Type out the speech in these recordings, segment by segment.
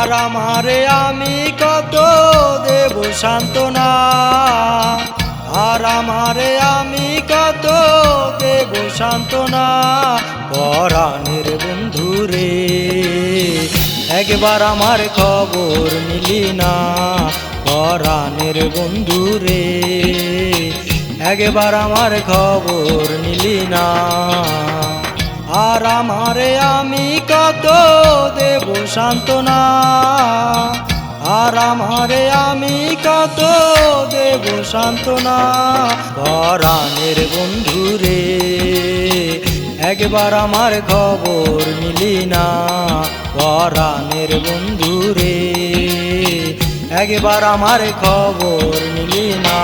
আর আমারে আমি কত দেব সান্ত্বনা? আর আমারে আমি কত দেব সান্ত্বনা? পরাণের বন্ধুরে একবার আমার খবর নিলি না। পরাণের বন্ধু রে, একবার আমার খবর নিলি না। আর আমারে আমি কত সান্ত্বনা। আর আমারে আমি কত দেব সান্ত্বনা। পরাণের বন্ধুরে, একবার আমার খবর নিলি না। পরাণের বন্ধুরে, একবার আমার খবর নিলি না।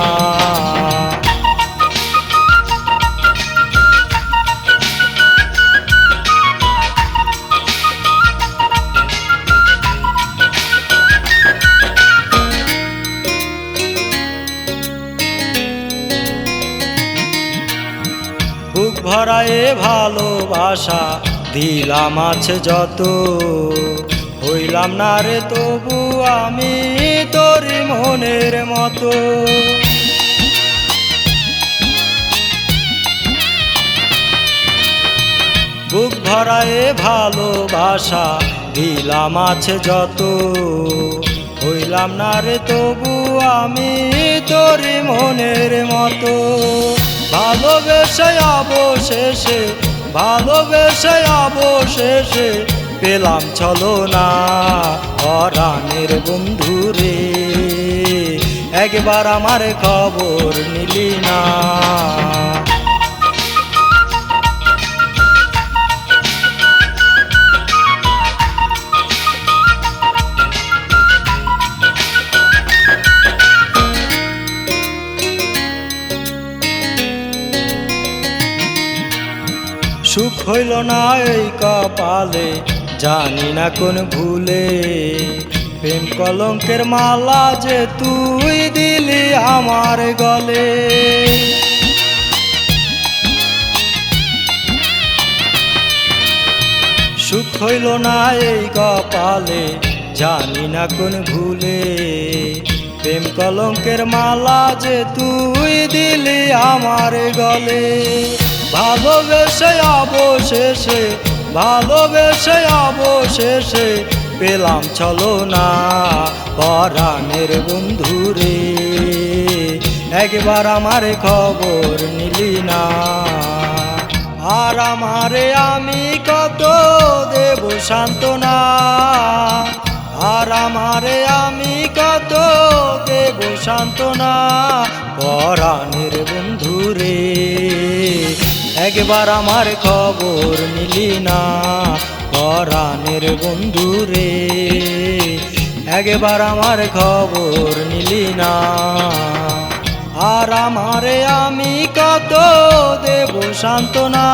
বুক ভরায়ে ভালোবাসা দিলাম আছে যত। হইলাম না রে তবু আমি তোর মনের মতো। বুক ভরায়ে ভালোবাসা দিলাম আছে যত। হইলাম না রে তবু আমি তোর মনের মতো। ভালোবেসে অবশেষে ভালোবেসে অবশেষে পেলাম চলো না অরানের বন্ধুরে একবার আমার খবর নিলি না। সুখ হইল না এই কপালে, জানি না কোন ভুলে। প্রেম কলঙ্কের মালা যে তুই দিলি আমার গলে। সুখ হইল না এই কপালে, জানি না কোন ভুলে। প্রেম কলঙ্কের মালা যে তুই দিলি আমার গলে। ভালোবেসে অবশেষে ভালোবেসে অবশেষে পেলাম চলো না পরাণের বন্ধুরে একবার আমার খবর নিলি না, আর আমারে আমি কত দেব সান্ত্বনা। আর আমারে আমি কত দেব সান্ত্বনা পরাণের বন্ধুরে একবার আমার খবর নিলি না পরাণের বন্ধু রে। একবার আমার খবর নিলি না, আর আমারে আমি কত দেব সান্ত্বনা।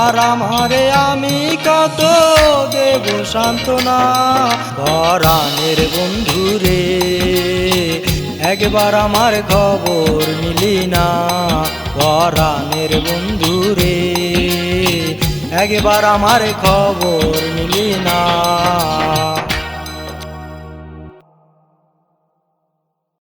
আর আমারে আমি কত দেব সান্ত্বনা পরাণের বন্ধু রে। একবার আমার খবর নিলি না পরাণের বন্ধুরে একবার আমার খবর নিলি না।